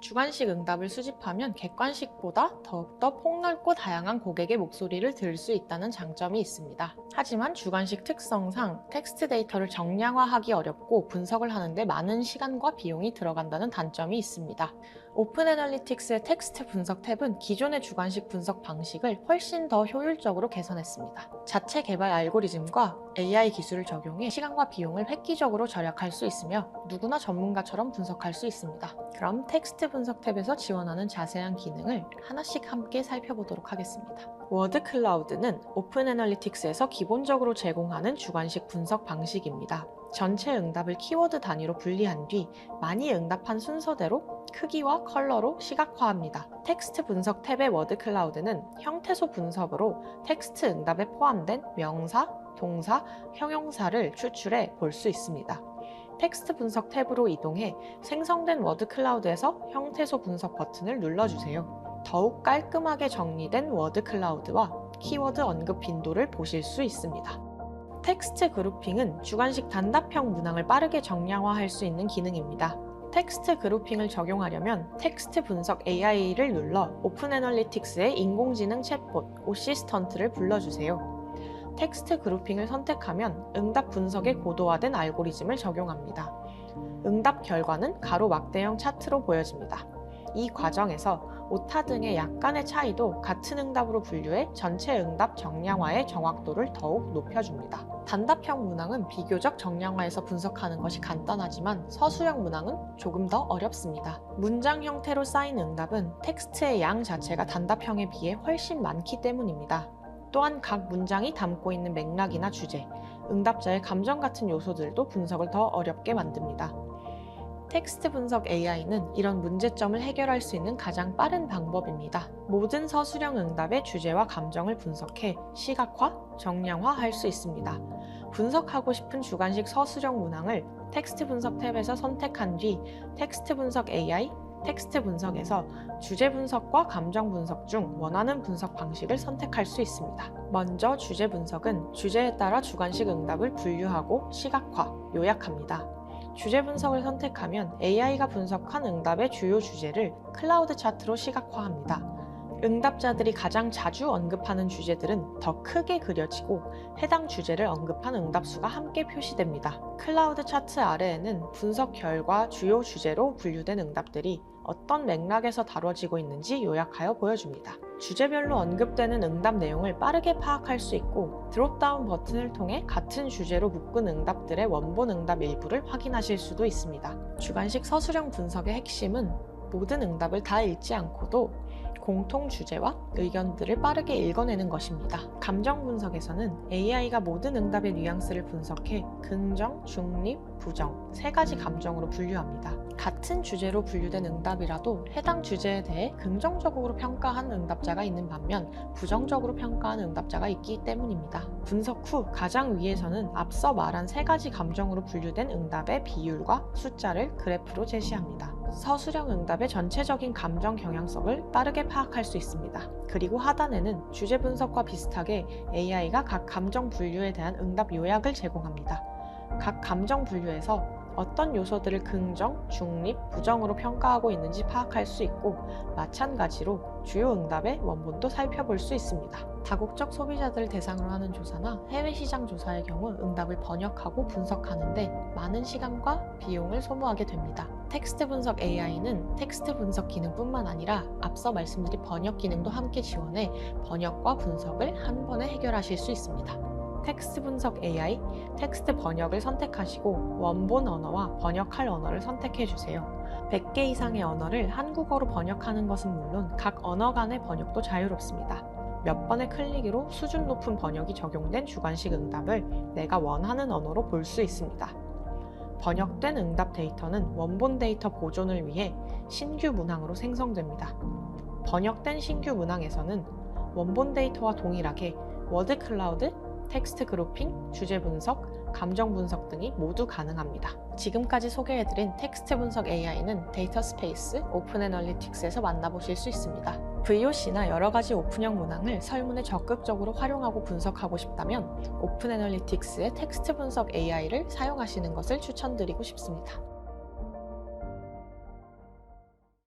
주관식 응답을 수집하면 객관식보다 더욱더 폭넓고 다양한 고객의 목소리를 들을 수 있다는 장점이 있습니다. 하지만 주관식 특성상 텍스트 데이터를 정량화하기 어렵고 분석을 하는데 많은 시간과 비용이 들어간다는 단점이 있습니다. 오픈 애널리틱스의 텍스트 분석 탭은 기존의 주관식 분석 방식을 훨씬 더 효율적으로 개선했습니다. 자체 개발 알고리즘과 AI 기술을 적용해 시간과 비용을 획기적으로 절약할 수 있으며 누구나 전문가처럼 분석할 수 있습니다. 그럼 텍스트 분석 탭에서 지원하는 자세한 기능을 하나씩 함께 살펴보도록 하겠습니다. 워드 클라우드는 오픈 애널리틱스에서 기본적으로 제공하는 주관식 분석 방식입니다. 전체 응답을 키워드 단위로 분리한 뒤 많이 응답한 순서대로 크기와 컬러로 시각화합니다. 텍스트 분석 탭의 워드 클라우드는 형태소 분석으로 텍스트 응답에 포함된 명사, 동사, 형용사를 추출해 볼 수 있습니다. 텍스트 분석 탭으로 이동해 생성된 워드 클라우드에서 형태소 분석 버튼을 눌러주세요. 더욱 깔끔하게 정리된 워드 클라우드와 키워드 언급 빈도를 보실 수 있습니다. 텍스트 그룹핑은 주관식 단답형 문항을 빠르게 정량화할 수 있는 기능입니다. 텍스트 그룹핑을 적용하려면 텍스트 분석 AI를 눌러 오픈 애널리틱스의 인공지능 챗봇 오시스턴트를 불러주세요. 텍스트 그룹핑을 선택하면 응답 분석에 고도화된 알고리즘을 적용합니다. 응답 결과는 가로 막대형 차트로 보여집니다. 이 과정에서 오타 등의 약간의 차이도 같은 응답으로 분류해 전체 응답 정량화의 정확도를 더욱 높여줍니다. 단답형 문항은 비교적 정량화해서 분석하는 것이 간단하지만 서술형 문항은 조금 더 어렵습니다. 문장 형태로 쌓인 응답은 텍스트의 양 자체가 단답형에 비해 훨씬 많기 때문입니다. 또한 각 문장이 담고 있는 맥락이나 주제, 응답자의 감정 같은 요소들도 분석을 더 어렵게 만듭니다. 텍스트 분석 AI는 이런 문제점을 해결할 수 있는 가장 빠른 방법입니다. 모든 서술형 응답의 주제와 감정을 분석해 시각화, 정량화할 수 있습니다. 분석하고 싶은 주관식 서술형 문항을 텍스트 분석 탭에서 선택한 뒤 텍스트 분석 AI, 텍스트 분석에서 주제 분석과 감정 분석 중 원하는 분석 방식을 선택할 수 있습니다. 먼저 주제 분석은 주제에 따라 주관식 응답을 분류하고 시각화, 요약합니다. 주제 분석을 선택하면 AI가 분석한 응답의 주요 주제를 클라우드 차트로 시각화합니다. 응답자들이 가장 자주 언급하는 주제들은 더 크게 그려지고 해당 주제를 언급한 응답수가 함께 표시됩니다. 클라우드 차트 아래에는 분석 결과 주요 주제로 분류된 응답들이 어떤 맥락에서 다뤄지고 있는지 요약하여 보여줍니다. 주제별로 언급되는 응답 내용을 빠르게 파악할 수 있고 드롭다운 버튼을 통해 같은 주제로 묶은 응답들의 원본 응답 일부를 확인하실 수도 있습니다. 주관식 서술형 분석의 핵심은 모든 응답을 다 읽지 않고도 공통 주제와 의견들을 빠르게 읽어내는 것입니다. 감정 분석에서는 AI가 모든 응답의 뉘앙스를 분석해 긍정, 중립, 부정 세 가지 감정으로 분류합니다. 같은 주제로 분류된 응답이라도 해당 주제에 대해 긍정적으로 평가한 응답자가 있는 반면 부정적으로 평가한 응답자가 있기 때문입니다. 분석 후 가장 위에서는 앞서 말한 세 가지 감정으로 분류된 응답의 비율과 숫자를 그래프로 제시합니다. 서술형 응답의 전체적인 감정 경향성을 빠르게 파악할 수 있습니다. 그리고 하단에는 주제 분석과 비슷하게 AI가 각 감정 분류에 대한 응답 요약을 제공합니다. 각 감정 분류에서 어떤 요소들을 긍정, 중립, 부정으로 평가하고 있는지 파악할 수 있고 마찬가지로 주요 응답의 원본도 살펴볼 수 있습니다. 다국적 소비자들을 대상으로 하는 조사나 해외 시장 조사의 경우 응답을 번역하고 분석하는데 많은 시간과 비용을 소모하게 됩니다. 텍스트 분석 AI는 텍스트 분석 기능뿐만 아니라 앞서 말씀드린 번역 기능도 함께 지원해 번역과 분석을 한 번에 해결하실 수 있습니다. 텍스트 분석 AI, 텍스트 번역을 선택하시고 원본 언어와 번역할 언어를 선택해 주세요. 100개 이상의 언어를 한국어로 번역하는 것은 물론 각 언어 간의 번역도 자유롭습니다. 몇 번의 클릭으로 수준 높은 번역이 적용된 주관식 응답을 내가 원하는 언어로 볼 수 있습니다. 번역된 응답 데이터는 원본 데이터 보존을 위해 신규 문항으로 생성됩니다. 번역된 신규 문항에서는 원본 데이터와 동일하게 워드 클라우드, 텍스트 그룹핑, 주제 분석, 감정 분석 등이 모두 가능합니다. 지금까지 소개해드린 텍스트 분석 AI는 데이터 스페이스 오픈 애널리틱스에서 만나보실 수 있습니다. VOC나 여러 가지 오픈형 문항을 설문에 적극적으로 활용하고 분석하고 싶다면 오픈 애널리틱스의 텍스트 분석 AI를 사용하시는 것을 추천드리고 싶습니다.